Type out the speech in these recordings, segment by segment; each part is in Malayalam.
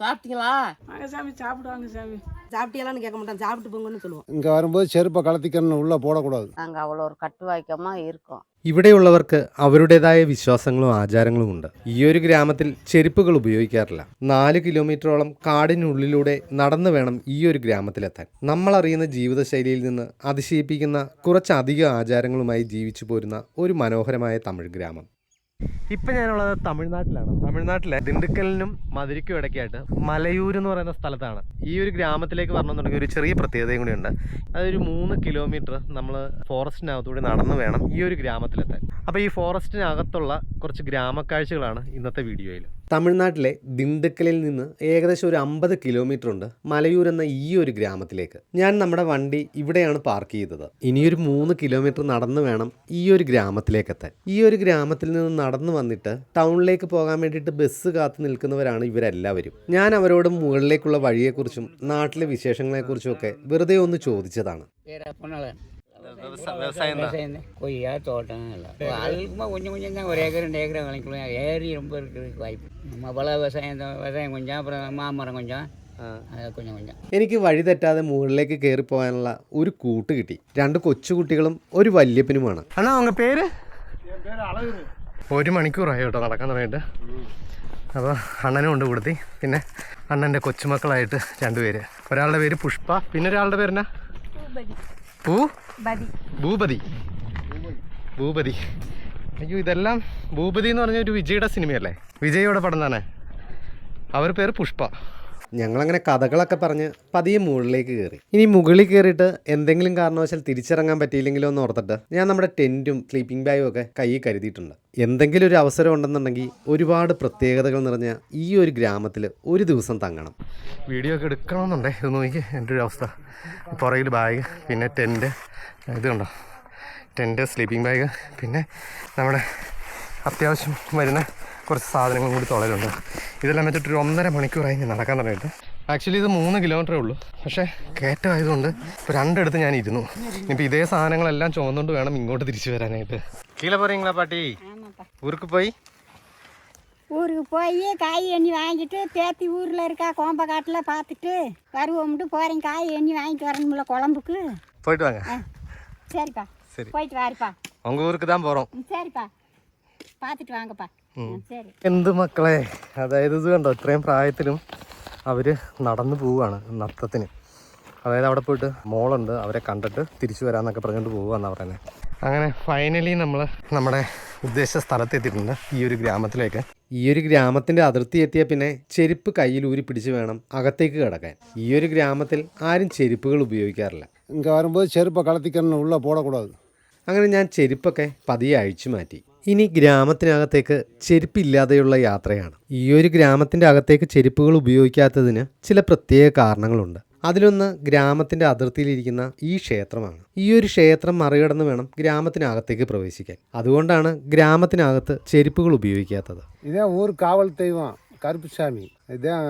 சாப்பிட்டீங்களா வாங்க சாமி சாப்பிடுவாங்க சாமி சாப்பிட்டியலான்னு கேட்க மாட்டோம் சாப்பிட்டு போங்கன்னு சொல்லுவோம் இங்கே வரும்போது செருப்பை கலத்திக்கணும் உள்ளே போடக்கூடாது நாங்கள் அவ்வளோ ஒரு கட்டுவாய்க்கமாக இருக்கோம் ഇവിടെയുള്ളവർക്ക് അവരുടേതായ വിശ്വാസങ്ങളും ആചാരങ്ങളും ഉണ്ട് ഈ ഒരു ഗ്രാമത്തിൽ ചെരുപ്പുകൾ ഉപയോഗിക്കാറില്ല നാല് കിലോമീറ്ററോളം കാടിനുള്ളിലൂടെ നടന്നു വേണം ഈ ഒരു ഗ്രാമത്തിലെത്താൻ നമ്മൾ അറിയുന്ന ജീവിതശൈലിയിൽ നിന്ന് അതിശയിപ്പിക്കുന്ന കുറച്ചധികം ആചാരങ്ങളുമായി ജീവിച്ചു പോരുന്ന ഒരു മനോഹരമായ തമിഴ് ഗ്രാമം ഇപ്പം ഞാനുള്ളത് തമിഴ്നാട്ടിലാണ്. തമിഴ്നാട്ടിലെ ദിണ്ടുക്കലിനും മധുരയ്ക്കും ഇടയ്ക്കായിട്ട് മലയൂർ എന്ന് പറയുന്ന സ്ഥലത്താണ്. ഈ ഒരു ഗ്രാമത്തിലേക്ക് വരണമെന്നുണ്ടെങ്കിൽ ഒരു ചെറിയ പ്രത്യേകതയും ഉണ്ട്. അതൊരു മൂന്ന് കിലോമീറ്റർ നമ്മൾ ഫോറസ്റ്റിനകത്തൂടെ നടന്നു വേണം ഈ ഒരു ഗ്രാമത്തിലെത്താൻ. അപ്പോൾ ഈ ഫോറസ്റ്റിനകത്തുള്ള കുറച്ച് ഗ്രാമക്കാഴ്ചകളാണ് ഇന്നത്തെ വീഡിയോയിൽ തമിഴ്നാട്ടിലെ ദിണ്ടുക്കലിൽ നിന്ന് ഏകദേശം ഒരു അമ്പത് കിലോമീറ്റർ ഉണ്ട് മലയൂർ എന്ന ഈ ഒരു ഗ്രാമത്തിലേക്ക്. ഞാൻ നമ്മുടെ വണ്ടി ഇവിടെയാണ് പാർക്ക് ചെയ്തത്. ഇനിയൊരു മൂന്ന് കിലോമീറ്റർ നടന്നു വേണം ഈ ഒരു ഗ്രാമത്തിലേക്ക് എത്താൻ ഈ ഒരു ഗ്രാമത്തിൽ നിന്ന് നടന്നു വന്നിട്ട് ടൗണിലേക്ക് പോകാൻ വേണ്ടിയിട്ട് ബസ് കാത്തു നിൽക്കുന്നവരാണ് ഇവരെല്ലാവരും. ഞാൻ അവരോട് മുകളിലേക്കുള്ള വഴിയെക്കുറിച്ചും നാട്ടിലെ വിശേഷങ്ങളെക്കുറിച്ചും ഒക്കെ വെറുതെ ഒന്ന് ചോദിച്ചതാണ്. விவசாயம் தான் கொய்யா தோட்டம் எல்லாம் இப்போ ஆளுக்குமா கொஞ்சம் கொஞ்சம் தான் ஒரு ஏக்கர் ரெண்டு ஏக்கர் விளைக்கலாம் ஏரி ரொம்ப இருக்கிறதுக்கு வாய்ப்பு நம்ம பல விவசாயம் தான் விவசாயம் கொஞ்சம் அப்புறம் மாமரம் கொஞ்சம் அது கொஞ்சம் கொஞ்சம் എനിക്ക് വഴി തെറ്റാതെ മുകളിലേക്ക് കയറി പോകാനുള്ള ഒരു കൂട്ട് കിട്ടി രണ്ട് കൊച്ചുകുട്ടികളും ഒരു വല്യപ്പനുമാണ് അണ്ണാ ഉങ്ക പേര് ഒരു മണിക്കൂറായി കേട്ടോ നടക്കാൻ തുടങ്ങിയിട്ട് അപ്പോൾ അണ്ണനും ഉണ്ട് കൊടുത്തി പിന്നെ അണ്ണൻ്റെ കൊച്ചുമക്കളായിട്ട് രണ്ടുപേര് ഒരാളുടെ പേര് പുഷ്പ പിന്നെ ഒരാളുടെ പേരെന്നാ പൂ ഭൂപതി. ഭൂപതി. അയ്യോ ഇതെല്ലാം ഭൂപതി എന്ന് പറഞ്ഞ ഒരു വിജയുടെ സിനിമയല്ലേ? വിജയുടെ പടം തന്നെ. അവർ പേര് പുഷ്പ. ഞങ്ങളങ്ങനെ കഥകളൊക്കെ പറഞ്ഞ് പതിയെ മുകളിലേക്ക് കയറി ഇനി മുകളിൽ കയറിയിട്ട് എന്തെങ്കിലും കാരണവശാൽ തിരിച്ചിറങ്ങാൻ പറ്റിയില്ലെങ്കിലോ എന്ന് ഓർത്തിട്ട് ഞാൻ നമ്മുടെ ടെന്റും സ്ലീപ്പിംഗ് ബാഗും ഒക്കെ കയ്യിൽ കരുതിയിട്ടുണ്ട്. എന്തെങ്കിലും ഒരു അവസരം ഉണ്ടെന്നുണ്ടെങ്കിൽ ഒരുപാട് പ്രത്യേകതകൾ നിറഞ്ഞ ഈ ഒരു ഗ്രാമത്തിൽ ഒരു ദിവസം തങ്ങണം. വീഡിയോ ഒക്കെ എടുക്കണമെന്നുണ്ടേ ഇത് നോക്കി എന്റെ ഒരു അവസ്ഥ. പുറകിൽ ബാഗ് പിന്നെ ടെന്റ് ഇത് കണ്ടോ? ടെന്റ് സ്ലീപ്പിംഗ് ബാഗ് പിന്നെ നമ്മുടെ അത്യാവശ്യം വരുന്ന കുറച്ച് സാധനങ്ങൾ കൂടി തുളയിലുണ്ട് ഇതെല്ലാം വെച്ചിട്ട് ഒരു ഒന്നര മണിക്കൂറായി ഞാൻ നടക്കാൻ തുടങ്ങിയിട്ട്. ആക്ച്വലി ഇത് മൂന്ന് കിലോമീറ്ററേ ഉള്ളൂ. പക്ഷേ കയറ്റം ആയതുകൊണ്ട് ഇപ്പോൾ രണ്ടിടത്ത് ഞാൻ ഇരുന്നു. ഇനിയിപ്പോൾ ഇതേ സാധനങ്ങളെല്ലാം ചുമന്നുകൊണ്ട് വേണം ഇങ്ങോട്ട് തിരിച്ചു വരാനായിട്ട്. കീല പറയുങ്ങളാ പാട്ടി. ഊർക്ക് പോയി. ഊർക്ക് പോയി കായ് എണ്ണി വാങ്ങിട്ട് തേത്തി ஊரில் இருக்கா പാത്തിട്ട് காட்டில் பார்த்துட்டு வருவோம்ட்டு போகிறேன் காய் எண்ணி வாங்கிட்டு வரணும்ல குழம்புக்கு போயிட்டு வாங்க சரிப்பா சரி போயிட்டு வாரிப்பா உங்கள் ஊருக்கு தான் போகிறோம் சரிப்பா பார்த்துட்டு வாங்கப்பா ம், சரி എന്ത് മക്കളെ അതായത് ഇത് കണ്ടോ ഇത്രയും പ്രായത്തിലും അവർ നടന്നു പോവുകയാണ് നത്തത്തിന് അതായത് അവിടെ പോയിട്ട് മോളുണ്ട് അവരെ കണ്ടിട്ട് തിരിച്ചു വരാമെന്നൊക്കെ പറഞ്ഞുകൊണ്ട് പോവുകയെന്നാണ് പറയുന്നത് അങ്ങനെ ഫൈനലി നമ്മൾ നമ്മുടെ ഉദ്ദേശ സ്ഥലത്ത് എത്തിയിട്ടുണ്ട് ഈ ഒരു ഗ്രാമത്തിലേക്ക് ഈ ഒരു ഗ്രാമത്തിൻ്റെ അതിർത്തി എത്തിയ പിന്നെ ചെരുപ്പ് കയ്യിൽ ഊരി പിടിച്ച് വേണം അകത്തേക്ക് കിടക്കാൻ ഈ ഒരു ഗ്രാമത്തിൽ ആരും ചെരുപ്പുകൾ ഉപയോഗിക്കാറില്ല இங்கே வரும்போது செருப்பை கலத்திக்கணும் உள்ளே போடக்கூடாது അങ്ങനെ ഞാൻ ചെരുപ്പൊക്കെ പതിയെ അഴിച്ചു മാറ്റി ഇനി ഗ്രാമത്തിനകത്തേക്ക് ചെരുപ്പില്ലാതെയുള്ള യാത്രയാണ്. ഈ ഒരു ഗ്രാമത്തിന്റെ അകത്തേക്ക് ചെരുപ്പുകൾ ഉപയോഗിക്കാത്തതിന് ചില പ്രത്യേക കാരണങ്ങളുണ്ട്. അതിലൊന്ന് ഗ്രാമത്തിന്റെ അതിർത്തിയിലിരിക്കുന്ന ഈ ക്ഷേത്രമാണ്. ഈ ഒരു ക്ഷേത്രം മറികടന്ന് വേണം ഗ്രാമത്തിനകത്തേക്ക് പ്രവേശിക്കാൻ. അതുകൊണ്ടാണ് ഗ്രാമത്തിനകത്ത് ചെരുപ്പുകൾ ഉപയോഗിക്കാത്തത്. ഇതേ ഊർ കാവൽ ദൈവം കറുപ്പുസ്വാമി இதுதான்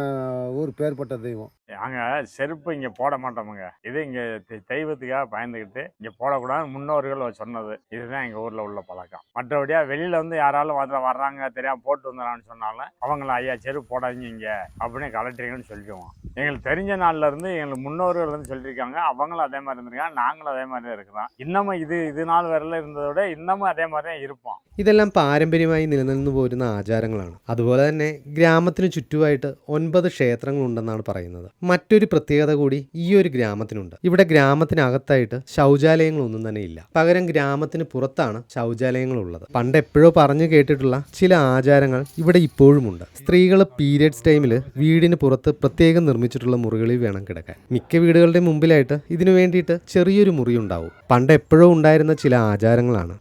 ஊர் பேர்பட்ட தெய்வம் நாங்கள் செருப்பு இங்கே போட மாட்டோமுங்க இது இங்கே தெய்வத்துக்காக பயந்துக்கிட்டு இங்கே போடக்கூடாது முன்னோர்கள் சொன்னது இதுதான் எங்கள் ஊரில் உள்ள பழக்கம் மற்றபடியாக வெளியில் வந்து யாராலும் வந்து வர்றாங்க தெரியாமல் போட்டு வந்துடுறான்னு சொன்னாலும் அவங்கள ஐயா செருப்பு போடாதீங்க இங்கே அப்படின்னு கலட்டுறீங்கன்னு சொல்லிக்குவோம் எங்களுக்கு தெரிஞ்ச நாள்ல இருந்து எங்களுக்கு முன்னோர்கள் வந்து சொல்லியிருக்காங்க அவங்களும் அதே மாதிரி இருந்திருக்காங்க நாங்களும் அதே மாதிரி தான் இருக்கிறோம் இன்னமும் இது இது நாள் வரையில இருந்ததை விட இன்னமும் അതേ மாதிரி தான் இருப்போம் ഇതെല്ലാം പാരമ്പര്യമായി നിലനിന്നു പോരുന്ന ആചാരങ്ങളാണ് അതുപോലെ തന്നെ ഗ്രാമത്തിന് ചുറ്റുമായിട്ട് ആയിട്ട് ഒൻപത് ക്ഷേത്രങ്ങളുണ്ടെന്നാണ് പറയുന്നത്. മറ്റൊരു പ്രത്യേകത കൂടി ഈ ഒരു ഗ്രാമത്തിനുണ്ട്. ഇവിടെ ഗ്രാമത്തിനകത്തായിട്ട് ശൗചാലയങ്ങളൊന്നും തന്നെ ഇല്ല. പകരം ഗ്രാമത്തിന് പുറത്താണ് ശൗചാലയങ്ങളുള്ളത്. പണ്ട് എപ്പോഴോ പറഞ്ഞു കേട്ടിട്ടുള്ള ചില ആചാരങ്ങൾ ഇവിടെ ഇപ്പോഴുമുണ്ട്. സ്ത്രീകൾ പീരിയഡ്സ് ടൈമിൽ വീടിന് പുറത്ത് പ്രത്യേകം നിർമ്മിച്ചിട്ടുള്ള മുറികളിൽ വേണം കിടക്കാൻ. മിക്ക വീടുകളുടെ മുമ്പിലായിട്ട് ഇതിനു വേണ്ടിയിട്ട് ചെറിയൊരു മുറി ഉണ്ടാവും പണ്ട് എപ്പോഴോ ഉണ്ടായിരുന്ന ചില ആചാരങ്ങളാണ്.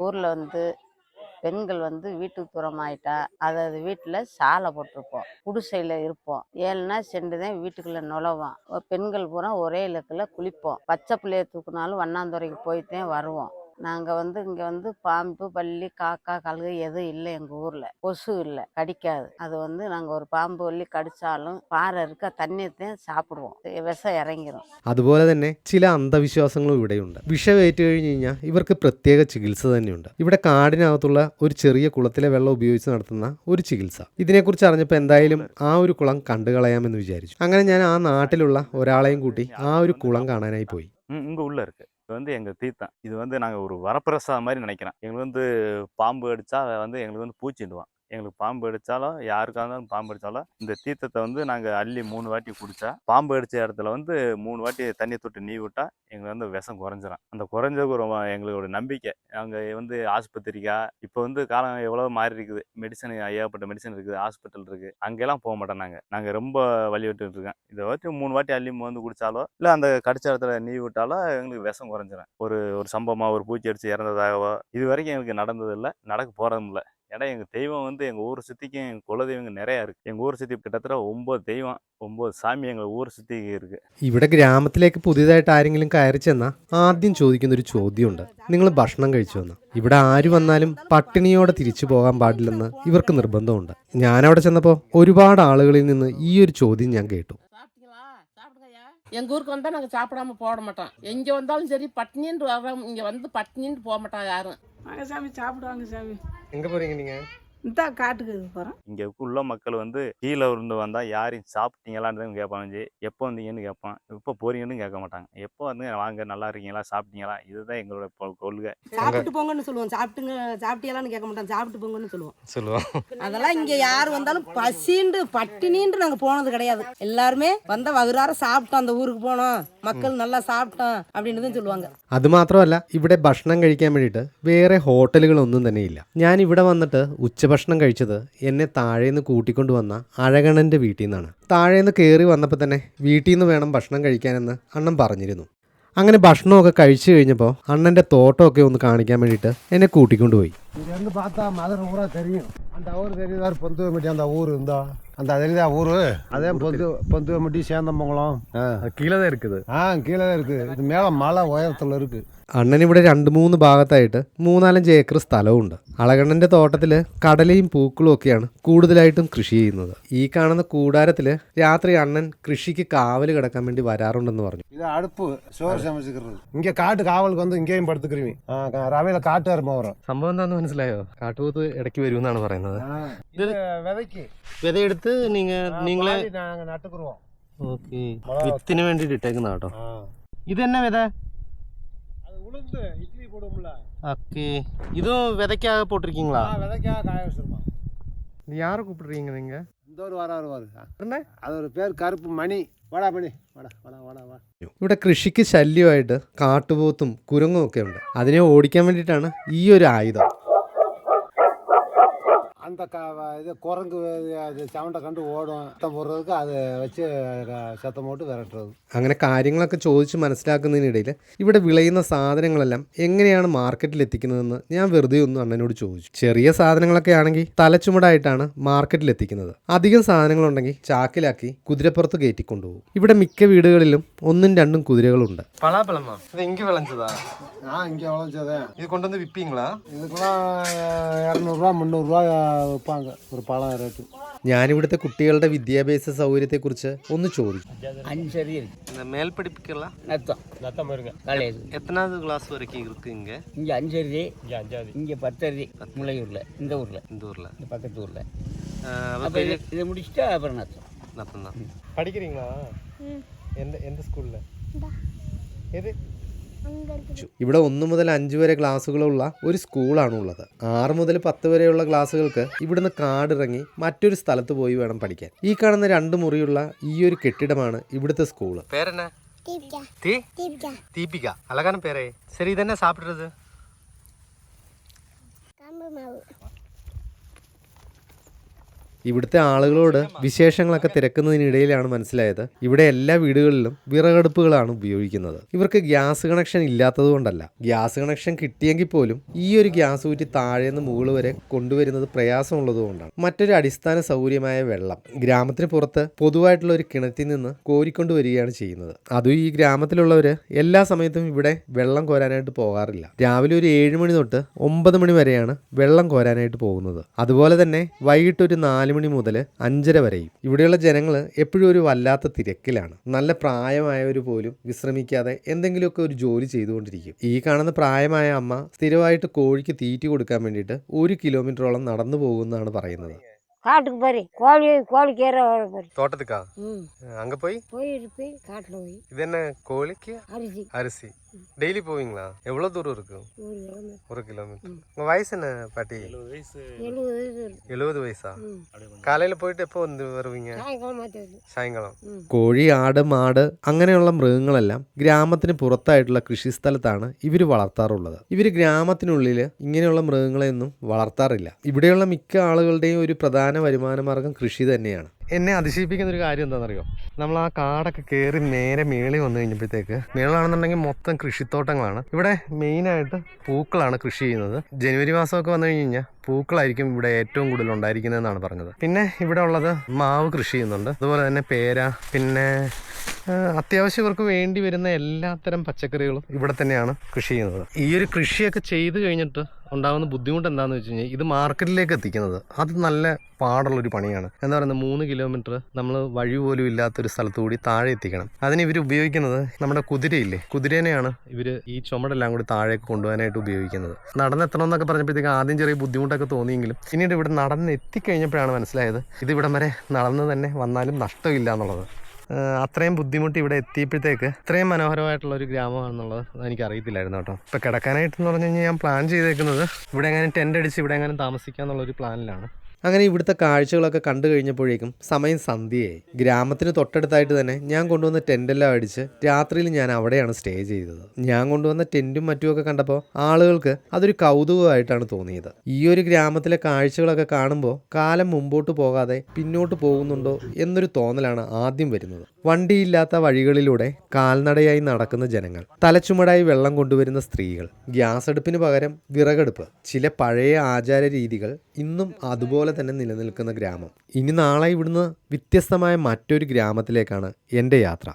பெண்கள் வந்து வீட்டுக்கு தூரமாயிட்டா அது வீட்டில் சாலை போட்டிருப்போம் குடிசையில் இருப்போம். ஏழுனா சென்று தான் வீட்டுக்குள்ளே நுழவோம். பெண்கள் பூரா ஒரே இலக்கில் குளிப்போம். பச்சை பிள்ளைய தூக்குனாலும் வண்ணாந்துறைக்கு போய்த்தான் வருவோம். நாங்கள் வந்து இங்கே வந்து பாம்பு பல்லி காக்கா கழுகு எதுவும் இல்லை எங்கள் ஊரில் கொசு இல்லை கடிக்காது அது வந்து நாங்கள் ஒரு பாம்பு பல்லி கடிச்சாலும் பாறை இருக்க தண்ணியத்தையும் சாப்பிடுவோம் விஷம் இறங்கிரும் അതുപോലെ തന്നെ ചില അന്ധവിശ്വാസങ്ങളും ഇവിടെയുണ്ട് വിഷമേറ്റ് കഴിഞ്ഞ് കഴിഞ്ഞാൽ ഇവർക്ക് പ്രത്യേക ചികിത്സ തന്നെയുണ്ട് ഇവിടെ കാടിനകത്തുള്ള ഒരു ചെറിയ കുളത്തിലെ വെള്ളം ഉപയോഗിച്ച് നടത്തുന്ന ഒരു ചികിത്സ ഇതിനെക്കുറിച്ച് അറിഞ്ഞപ്പോൾ എന്തായാലും ആ ഒരു കുളം കണ്ടു കളയാമെന്ന് വിചാരിച്ചു അങ്ങനെ ഞാൻ ആ നാട്ടിലുള്ള ഒരാളെയും കൂട്ടി ആ ഒരു കുളം കാണാനായി പോയി ம் இங்கே உள்ளே இருக்கு இது வந்து எங்கள் தீர்த்தம் இது வந்து நாங்கள் ஒரு வரப்பிரசாதம் மாதிரி நினைக்கிறோம் எங்களுக்கு வந்து பாம்பு அடித்தா வந்து எங்களுக்கு வந்து பூச்சிடுவான் எங்களுக்கு பாம்பு அடித்தாலும் யாருக்காக இருந்தாலும் பாம்பு அடித்தாலும் இந்த தீர்த்தத்தை வந்து நாங்கள் அள்ளி மூணு வாட்டி குடித்தா பாம்பு அடித்த இடத்துல வந்து மூணு வாட்டி தண்ணி தொட்டு நீ விட்டா எங்களுக்கு வந்து விஷம் குறைஞ்சிரும். அந்த குறைஞ்சதுக்கு ஒரு எங்களோட நம்பிக்கை. அங்கே வந்து ஆஸ்பத்திரிக்கா இப்போ வந்து காலம் எவ்வளோ மாறி இருக்குது. மெடிசன் ஏகப்பட்ட மெடிசன் இருக்குது ஹாஸ்பிட்டல் இருக்குது அங்கெல்லாம் போக மாட்டோம் நாங்கள் நாங்கள் ரொம்ப வலியுறுத்திட்டு இருக்கோம். இதை வச்சு மூணு வாட்டி அள்ளி வந்து குடித்தாலோ இல்லை அந்த கடிச்ச இடத்துல நீ விட்டாலோ எங்களுக்கு விஷம் குறைஞ்சிரும். ஒரு ஒரு சம்பவமாக ஒரு பூச்சி அடித்து இறந்ததாகவோ இது வரைக்கும் எங்களுக்கு நடந்ததில்லை. நடக்க போகிறதும் இல்லை. ஏன்னா எங்கள் தெய்வம் வந்து எங்கள் ஊரை சுற்றிக்கும் எங்கள் குலதெய்வங்க நிறையா இருக்குது எங்கள் ஊரை சுற்றி கிட்டத்தட்ட ஒம்பது தெய்வம் ஒம்பது சாமி எங்கள் ஊரை சுற்றி இருக்குது ഇവിടെ ഗ്രാമത്തിലേക്ക് പുതിയതായിട്ട് ആരെങ്കിലും കയറി ചെന്നാൽ ആദ്യം ചോദിക്കുന്ന ഒരു ചോദ്യമുണ്ട് നിങ്ങൾ ഭക്ഷണം കഴിച്ചു വന്ന ഇവിടെ ആര് വന്നാലും പട്ടിണിയോടെ തിരിച്ചു പോകാൻ പാടില്ലെന്ന് ഇവർക്ക് നിർബന്ധമുണ്ട് ഞാനവിടെ ചെന്നപ്പോൾ ഒരുപാട് ആളുകളിൽ നിന്ന് ഈ ഒരു ചോദ്യം ഞാൻ കേട്ടു சாப்பிட்டீங்களா சாப்பிடுங்கய்யா எங்க ஊருக்கு வந்தா நாங்க சாப்பிடாம போட மாட்டோம் எங்க வந்தாலும் சரி பட்னின்னு வர்றோம் இங்க வந்து பட்னின்னு போக மாட்டாங்க யாரும் வாங்க சாமி சாப்பிடுவாங்க சாமி எங்கே போகிறீங்க நீங்கள் இந்த காட்டுக்கு போகிறோம் இங்கே உள்ள மக்கள் வந்து கீழே இருந்து வந்தால் யாரையும் சாப்பிட்டீங்களான்னு கேட்பாங்க ஜி எப்போ வந்தீங்கன்னு கேட்பான் எப்போ போறீங்கன்னு கேட்க மாட்டாங்க எப்போ வந்து வாங்க நல்லா இருக்கீங்களா சாப்பிட்டீங்களா இதுதான் எங்களோட கொ- கொள்கை சாப்பிட்டு போங்கன்னு சொல்லுவோம் சாப்பிட்டுங்க சாப்பிட்டியலான்னு கேட்க மாட்டோம் சாப்பிட்டு போங்கன்னு சொல்லுவோம் சொல்லுவோம் அதெல்லாம் இங்க யார் வந்தாலும் பசிண்டு பட்டினின்று நாங்க போனது கிடையாது எல்லாருமே வந்த வகுறார சாப்பிட்டோம் அந்த ஊருக்கு போனோம் மக்கள் நல்லா சாப்பிட்டோம் அப்படின்னு தான் சொல்லுவாங்க അതുമാത്രമല്ല ഇവിടെ ഭക്ഷണം കഴിക്കാൻ വേണ്ടിയിട്ട് വേറെ ഹോട്ടലുകളൊന്നും തന്നെ ഇല്ല ഞാൻ ഇവിടെ വന്നിട്ട് ഉച്ചഭക്ഷണം കഴിച്ചത് എന്നെ താഴേന്ന് കൂട്ടിക്കൊണ്ട് വന്ന അഴകണൻ്റെ വീട്ടിൽ നിന്നാണ് താഴേന്ന് കയറി വന്നപ്പോൾ തന്നെ വീട്ടിൽ നിന്ന് വേണം ഭക്ഷണം കഴിക്കാനെന്ന് അണ്ണൻ പറഞ്ഞിരുന്നു അങ്ങനെ ഭക്ഷണമൊക്കെ കഴിച്ചു കഴിഞ്ഞപ്പോൾ അണ്ണൻ്റെ തോട്ടമൊക്കെ ഒന്ന് കാണിക്കാൻ വേണ്ടിയിട്ട് എന്നെ കൂട്ടിക്കൊണ്ടുപോയി இங்கேருந்து பார்த்தா மதுரை ஊரா தெரியும் அந்த ஊர் தெரியுதா பொந்துவம்பட்டி அந்த ஊர் இருந்தா அந்த தெரியுதா ஊர் அதே பொந்து பொந்துவம்பட்டி சேந்தமங்கலம் ஆ കീഴേ இருக்குது ஆ கீழே தான் இருக்குது இது மேலே மலை உயரத்தில் இருக்குது അണ്ണൻ ഇവിടെ രണ്ട് മൂന്ന് ഭാഗത്തായിട്ട് മൂന്നാലഞ്ച് ഏക്കർ സ്ഥലവുമുണ്ട് അളകണ്ണൻ്റെ തോട്ടത്തിൽ കടലയും പൂക്കളും ഒക്കെയാണ് കൂടുതലായിട്ടും കൃഷി ചെയ്യുന്നത് ഈ കാണുന്ന കൂടാരത്തിൽ രാത്രി അണ്ണൻ കൃഷിക്ക് കാവൽ കിടക്കാൻ വേണ്ടി വരാറുണ്ടെന്ന് പറഞ്ഞു இது அடுப்பு சோறு சமைச்சுக்கிறது இங்கே காட்டு காவலுக்கு வந்து இங்கேயும் படுத்துக்கிறீங்க ரவையில் காட்டு வரும் സംഭവം എന്താണെന്ന് മനസ്സിലായോ കാട്ടുപോത്ത് ഇടയ്ക്ക് വരുമെന്നാണ് പറയുന്നത് இது விதைக்கு വിതയെടുത്ത് നിങ്ങൾ നിങ്ങളെ நாங்கள் நட்டுக்குருவோம் ഓക്കെ വിത്തിന് വേണ്ടിയിട്ട് ഇട്ടേക്കുന്ന കേട്ടോ ஆ ഇത് തന്നെ വിത அது உளுந்து இட்லி போடுவோம்ல. ஓகே. இதுவும் விதைக்காக போட்டிருக்கீங்களா? விதைக்காக காய வச்சிருக்கோம். இது யாரை கூப்பிடுறீங்க நீங்கள் இந்த ஒரு வாரம் வருவாரு. അതൊരു പേര് കറുപ്പ് മണി വാടാ മണി വാടാ വാടാ വാടാ വാ ഇവിടെ കൃഷിക്ക് ശല്യമായിട്ട് കാട്ടുപോത്തും കുരങ്ങും ഒക്കെ ഉണ്ട്. അതിനെ ഓടിക്കാൻ വേണ്ടിയിട്ടാണ് ഈ ഒരു ആയുധം. அந்த க இது குரங்கு அது சவுண்டை கண்டு ஓடும் சத்தம் போடுறதுக்கு அதை வச்சு க- சத்தம் போட்டு விரட்டுறது അങ്ങനെ കാര്യങ്ങളൊക്കെ ചോദിച്ച് മനസ്സിലാക്കുന്നതിനിടയിൽ ഇവിടെ വിളയുന്ന സാധനങ്ങളെല്ലാം എങ്ങനെയാണ് മാർക്കറ്റിൽ എത്തിക്കുന്നതെന്ന് ഞാൻ വെറുതെ ഒന്ന് അണ്ണനോട് ചോദിച്ചു ചെറിയ സാധനങ്ങളൊക്കെ ആണെങ്കിൽ തലച്ചുമടായിട്ടാണ് മാർക്കറ്റിൽ എത്തിക്കുന്നത് അധികം സാധനങ്ങളുണ്ടെങ്കിൽ ചാക്കിലാക്കി കുതിരപ്പുറത്ത് കയറ്റി കൊണ്ടുപോകും ഇവിടെ മിക്ക വീടുകളിലും ഒന്നും രണ്ടും കുതിരകളുണ്ട് இது கொண்டு வந்து விப்பீங்களா இதுக்கெல்லாம் இரநூறுவா முந்நூறுரூவா விற்பாங்க ஒரு பழம் ரேட்டு ഞാനിവിടുത്തെ കുട്ടികളുടെ വിദ്യാഭ്യാസ സൗകര്യത്തെക്കുറിച്ച് ഒന്ന് ചോദിച്ചു அஞ்சரி இருக்கு இந்த மேல் படிப்புக்கெல்லாம் நத்தம் நத்தம் வருங்க காலேஜ் எத்தனாவது கிளாஸ் வரைக்கும் இருக்கு இங்க இங்கே அஞ்சரி இங்கே அஞ்சாவது இங்கே பத்தரி முளையூரில் இந்த ஊரில் இந்த ஊர்ல இந்த பக்கத்து ஊரில் அஹ் அப்ப அப்போ பெரிய- இது இதை முடிச்சுட்டா அப்புறம் நத்தம் நத்தம்தான் படிக்கிறீங்களா ம் എന്ത് ഇവിടെ ഒന്നു മുതൽ അഞ്ച് വരെ ക്ലാസ്സുകളുള്ള ഒരു സ്കൂളാണ് ഉള്ളത്. ആറ് മുതൽ പത്ത് വരെയുള്ള ക്ലാസ്സുകൾക്ക് ഇവിടുന്ന് കാടിറങ്ങി മറ്റൊരു സ്ഥലത്ത് പോയി വേണം പഠിക്കാൻ. ഈ കാണുന്ന രണ്ട് മുറിയുള്ള ഈ ഒരു കെട്ടിടമാണ് ഇവിടുത്തെ സ്കൂൾ. പേരെന്നാ? தீபிகா அழகான பேரே சரி ഇവിടുത്തെ ആളുകളോട് വിശേഷങ്ങളൊക്കെ തിരക്കുന്നതിനിടയിലാണ് മനസ്സിലായത്. ഇവിടെ എല്ലാ വീടുകളിലും വിറകടുപ്പുകളാണ് ഉപയോഗിക്കുന്നത്. ഇവർക്ക് ഗ്യാസ് കണക്ഷൻ ഇല്ലാത്തത് കൊണ്ടല്ല ഗ്യാസ് കണക്ഷൻ കിട്ടിയെങ്കിൽ പോലും ഈ ഒരു ഗ്യാസ് ഊറ്റി താഴെ നിന്ന് മുകൾ വരെ കൊണ്ടുവരുന്നത് പ്രയാസമുള്ളത് കൊണ്ടാണ് മറ്റൊരു അടിസ്ഥാന സൗകര്യമായ വെള്ളം. ഗ്രാമത്തിന് പുറത്ത് പൊതുവായിട്ടുള്ള ഒരു കിണറ്റിൽ നിന്ന് കോരിക്കൊണ്ട് വരികയാണ് ചെയ്യുന്നത്. അതും ഈ ഗ്രാമത്തിലുള്ളവർ എല്ലാ സമയത്തും ഇവിടെ വെള്ളം കോരാനായിട്ട് പോകാറില്ല. രാവിലെ ഒരു ഏഴ് മണി തൊട്ട് ഒമ്പത് മണി വരെയാണ് വെള്ളം കോരാനായിട്ട് പോകുന്നത്. അതുപോലെ തന്നെ വൈകിട്ട് ഒരു നാല് മണി മുതൽ അഞ്ചര വരെയും ഇവിടെയുള്ള ജനങ്ങൾ എപ്പോഴും ഒരു വല്ലാത്ത തിരക്കിലാണ് നല്ല പ്രായമായവർ പോലും വിശ്രമിക്കാതെ എന്തെങ്കിലുമൊക്കെ ഒരു ജോലി ചെയ്തുകൊണ്ടിരിക്കും ഈ കാണുന്ന പ്രായമായ അമ്മ സ്ഥിരമായിട്ട് കോഴിക്ക് തീറ്റി കൊടുക്കാൻ വേണ്ടിയിട്ട് ഒരു കിലോമീറ്ററോളം നടന്നു പോകുമെന്നാണ് പറയുന്നത് காட்டுக்கு போய் கோழி கோழிக்கு ஏற போய் തോട്ടത്തിക്കാ ம் அங்க போய் போய் இருப்பேன் காட்டில் போய் இது என்ன கோழிக்கு அரிசி அரிசி டெய்லி போவீங்களா எவ்வளவு தூரம் இருக்கு ஒரு கிழமை ஒரு கிலோமீட்டர் உங்க வயசு என்ன பாட்டி எழுபது வயசு இருக்கு எழுபது வயசா ம் காலையில போயிட்டு எப்போ வந்து வருவீங்க சாயங்காலம் மாற்றி வருது സായങ്കാലം ம் കോഴി ആട് മാട് അങ്ങനെയുള്ള മൃഗങ്ങളെല്ലാം ഗ്രാമത്തിന് പുറത്തായിട്ടുള്ള കൃഷിസ്ഥലത്താണ് ഇവർ വളർത്താറുള്ളത് ഇവർ ഗ്രാമത്തിനുള്ളിൽ ഇങ്ങനെയുള്ള മൃഗങ്ങളെയൊന്നും വളർത്താറില്ല ഇവിടെയുള്ള മിക്ക ആളുകളുടെയും ഒരു പ്രധാന വരുമാന മാർഗം കൃഷി തന്നെയാണ് എന്നെ അതിശയിപ്പിക്കുന്ന ഒരു കാര്യം എന്താണെന്നറിയോ? നമ്മൾ ആ കാടൊക്കെ കയറി നേരെ മേളിൽ വന്നു കഴിഞ്ഞപ്പോഴത്തേക്ക് മേളാണെന്നുണ്ടെങ്കിൽ മൊത്തം കൃഷിത്തോട്ടങ്ങളാണ്. ഇവിടെ മെയിനായിട്ട് പൂക്കളാണ് കൃഷി ചെയ്യുന്നത്. ജനുവരി മാസമൊക്കെ വന്നു കഴിഞ്ഞ് കഴിഞ്ഞാൽ പൂക്കളായിരിക്കും ഇവിടെ ഏറ്റവും കൂടുതൽ ഉണ്ടായിരിക്കുന്നതെന്നാണ് പറഞ്ഞത്. പിന്നെ ഇവിടെ ഉള്ളത് മാവ് കൃഷി ചെയ്യുന്നുണ്ട്. അതുപോലെ തന്നെ പേര പിന്നെ ആ, അത്യാവശ്യം ഇവർക്ക് വേണ്ടി വരുന്ന എല്ലാത്തരം പച്ചക്കറികളും ഇവിടെ തന്നെയാണ് കൃഷി ചെയ്യുന്നത്. ഈ ഒരു കൃഷിയൊക്കെ ചെയ്ത് കഴിഞ്ഞിട്ട് ഉണ്ടാകുന്ന ബുദ്ധിമുട്ട് എന്താണെന്ന് വെച്ച് കഴിഞ്ഞാൽ ഇത് മാർക്കറ്റിലേക്ക് എത്തിക്കുന്നത്. അത് നല്ല പാടുള്ള ഒരു പണിയാണ്. എന്താ പറയുന്നത് മൂന്ന് കിലോമീറ്റർ നമ്മൾ വഴി പോലും ഇല്ലാത്തൊരു സ്ഥലത്തു കൂടി താഴെ എത്തിക്കണം. അതിന് ഇവർ ഉപയോഗിക്കുന്നത് നമ്മുടെ കുതിരയില്ലേ? കുതിരേനെയാണ് ഇവർ ഈ ചുമടെല്ലാം കൂടി താഴേക്ക് കൊണ്ടുപോകാനായിട്ട് ഉപയോഗിക്കുന്നത്. നടന്നെത്തണം എന്നൊക്കെ പറഞ്ഞപ്പോഴത്തേക്ക് ആദ്യം ചെറിയ ബുദ്ധിമുട്ടൊക്കെ തോന്നിയെങ്കിലും പിന്നീട് ഇവിടെ നടന്ന് എത്തിക്കഴിഞ്ഞപ്പോഴാണ് മനസ്സിലായത് ഇത് ഇവിടം വരെ നടന്ന് തന്നെ വന്നാലും നഷ്ടമില്ല എന്നുള്ളത്. അത്രയും ബുദ്ധിമുട്ട് ഇവിടെ എത്തിയപ്പോഴത്തേക്ക് ഇത്രയും മനോഹരമായിട്ടുള്ള ഒരു ഗ്രാമമാണെന്നുള്ളത് എനിക്ക് അറിയത്തില്ലായിരുന്നു കേട്ടോ. ഇപ്പോൾ കിടക്കാനായിട്ടെന്ന് പറഞ്ഞു കഴിഞ്ഞാൽ ഞാൻ പ്ലാൻ ചെയ്തേക്കുന്നത് ഇവിടെ എങ്ങനെ ടെന്റ് അടിച്ച് ഇവിടെ എങ്ങനെ താമസിക്കാന്നുള്ളൊരു പ്ലാനിലാണ് അങ്ങനെ ഇവിടുത്തെ കാഴ്ചകളൊക്കെ കണ്ടു കഴിഞ്ഞപ്പോഴേക്കും സമയം സന്ധ്യയായി. ഗ്രാമത്തിന് തൊട്ടടുത്തായിട്ട് തന്നെ ഞാൻ കൊണ്ടുവന്ന ടെന്റെല്ലാം അടിച്ച് രാത്രിയിൽ ഞാൻ അവിടെയാണ് സ്റ്റേ ചെയ്തത്. ഞാൻ കൊണ്ടുവന്ന ടെന്റും മറ്റുമൊക്കെ കണ്ടപ്പോൾ ആളുകൾക്ക് അതൊരു കൗതുകമായിട്ടാണ് തോന്നിയത്. ഈ ഒരു ഗ്രാമത്തിലെ കാഴ്ചകളൊക്കെ കാണുമ്പോൾ കാലം മുമ്പോട്ട് പോകാതെ പിന്നോട്ട് പോകുന്നുണ്ടോ എന്നൊരു തോന്നലാണ് ആദ്യം വരുന്നത്. വണ്ടിയില്ലാത്ത വഴികളിലൂടെ കാൽനടയായി നടക്കുന്ന ജനങ്ങൾ തലച്ചുമടായി വെള്ളം കൊണ്ടുവരുന്ന സ്ത്രീകൾ ഗ്യാസ് അടുപ്പിന് പകരം വിറകടുപ്പ് ചില പഴയ ആചാര രീതികൾ ഇന്നും അതുപോലെ തന്നെ നിലനിൽക്കുന്ന ഗ്രാമം. ഇനി നാളെ ഇവിടുന്ന് വ്യത്യസ്തമായ മറ്റൊരു ഗ്രാമത്തിലേക്കാണ് എന്റെ യാത്ര.